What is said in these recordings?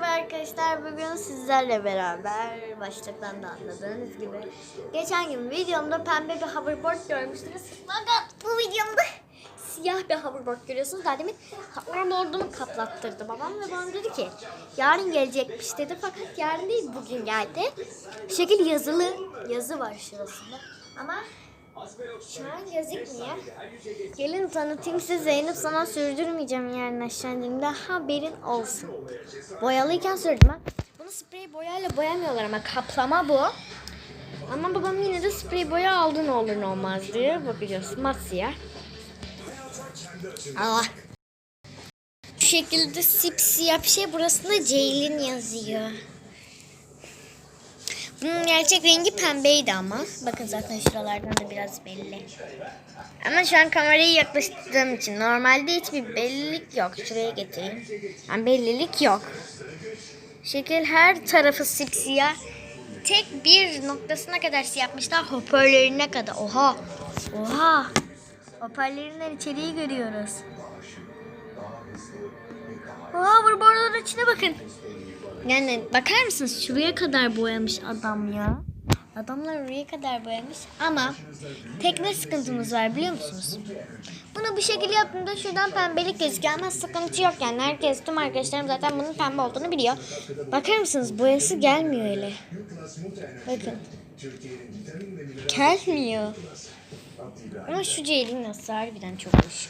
Merhaba arkadaşlar. Bugün sizlerle beraber başlıktan da anladığınız gibi geçen gün videomda pembe bir hoverboard görmüştünüz. Fakat bu videomda siyah bir hoverboard görüyorsunuz. Daha demin hoverboardumu kaplattırdı babam ve bana dedi ki yarın gelecekmiş dedi fakat yarın değil bugün geldi. Şekil yazılı yazı var şurasında ama şu an gözükmüyor. Gelin tanıtayım size Zeynep sana sürdürmeyeceğim yarın aşağı indiğimde haberin olsun. Boyalıyken sürdüm ha. Bunu sprey boyayla boyamıyorlar ama kaplama bu. Ama babam yine de sprey boya aldı ne olur ne olmaz diye bakacağız. Mat siyah. Allah. Şu şekilde sipsiyah bir şey burasında Ceylin yazıyor. Bunun gerçek rengi pembeydi ama. Bakın zaten şuralardan da biraz belli. Ama şu an kamerayı yaklaştırdığım için normalde hiçbir bellilik yok. Şuraya getireyim. Yani bellilik yok. Şekil her tarafı sipsiyah. Tek bir noktasına kadar yapmışlar. Hoparlörüne kadar. Oha. Oha. Hoparlöründen içeriği görüyoruz. Oha hoparlörün içine bakın. Yani bakar mısınız şuraya kadar boyamış adam ya. Adamlar oraya kadar boyamış ama tek ne sıkıntımız var biliyor musunuz? Bunu bu şekilde yaptığımda şuradan pembelik gözüküyor ama sıkıntı yok yani. Herkes tüm arkadaşlarım zaten bunun pembe olduğunu biliyor. Bakar mısınız boyası gelmiyor öyle. Bakın. Gelmiyor. Ama şu Ceylin nasıl harbiden çok hoş.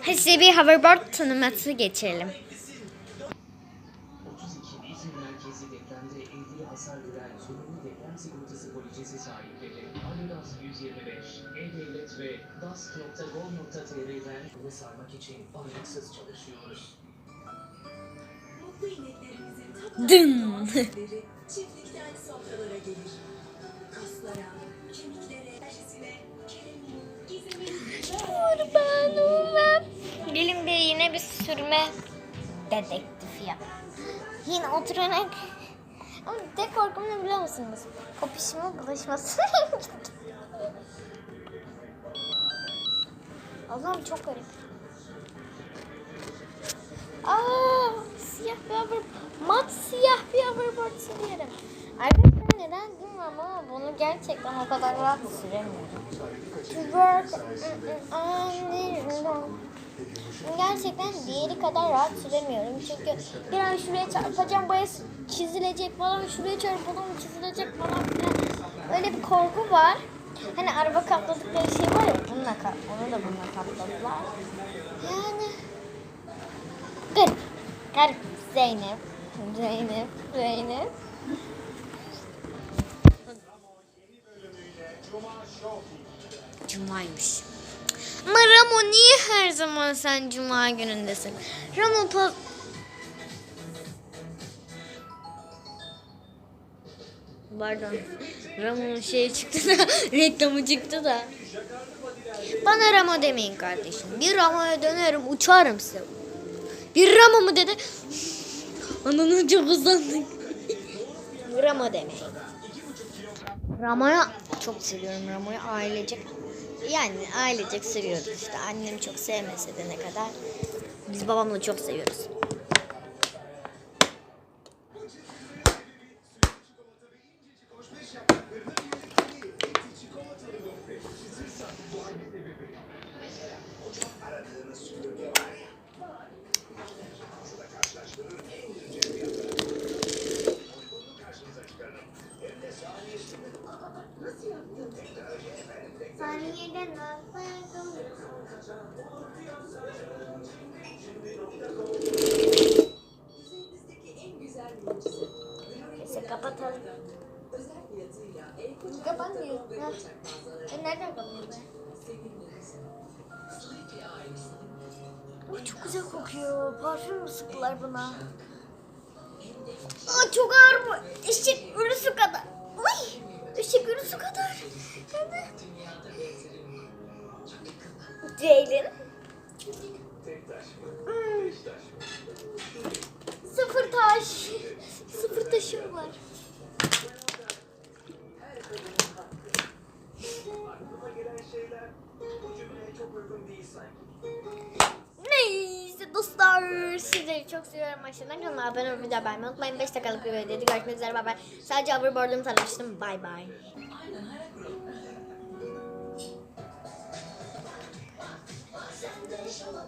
Hadi size bir hoverboard tanıması geçirelim. 32 İzmir merkezi depremde evliliği hasar gören sorumlu deprem sigortası polisisi sahipleri Adidas 125, E-Devlet ve das.gov.tr'den bunu sarmak için aralıksız çalışıyoruz. Mutlu ineklerimizin Dın. çiftlikten sofralara gelir. Kaslara, kemiklere, derrisine, kelemin, gizemin, Kurban olam. Gelin bir yine bir sürme dedektifi yap. Yine oturarak. Ama tek korkum ne biliyor musunuz? Kopişime bulaşması. Allah'ım çok garip. Aa, siyah bir hoverboard. Mat siyah bir hoverboard sürüyorum. Arkadaşlar neden bilmiyorum ama bunu gerçekten o kadar rahat süremiyorum. Twerk. Gerçekten diğeri kadar rahat süremiyorum. Çünkü bir an şuraya çarpacağım, boyası çizilecek falan, şuraya çarpalım çizilecek falan filan. Öyle bir korku var. Hani araba kapladıkları şey var ya, bununla kap, onu da bununla kapladılar. Yani garip, garip. Zeynep, Zeynep, Zeynep. Cuma'ymış. Ramo niye her zaman sen Cuma günündesin? Ramo pa... Pardon. Ramo'nun şeyi çıktı da, reklamı çıktı da. Bana Ramo demeyin kardeşim. Bir Ramo'ya dönerim, uçarım size. Bir Ramo mu dedi? Ananı çok hızlandık. Ramo demeyin. Ramo'ya çok seviyorum Ramo'yu ailecek. Yani ailecek seviyoruz işte. Annem çok sevmese de ne kadar. Biz babamla çok seviyoruz. Saniyeden üzerimizdeki en güzel mucize. Neyse kapatalım. Mağazaları E nereden kapanıyor be? Ay çok güzel kokuyor. Parfüm mü sıktılar buna? Aa çok ağır bu. Işık Ceylin. Sıfır taş. Sıfır taşım var. Gelen şeyler bu cümleye çok uygun değil sanki. Neyse dostlar sizleri çok seviyorum. Aşağıdan kanalıma abone olmayı da beğenmeyi unutmayın. 5 dakikalık bir videoydu. Görüşmek üzere bay bay. Sadece hoverboard'umu tanımıştım. Bay bay. Sen de şuna.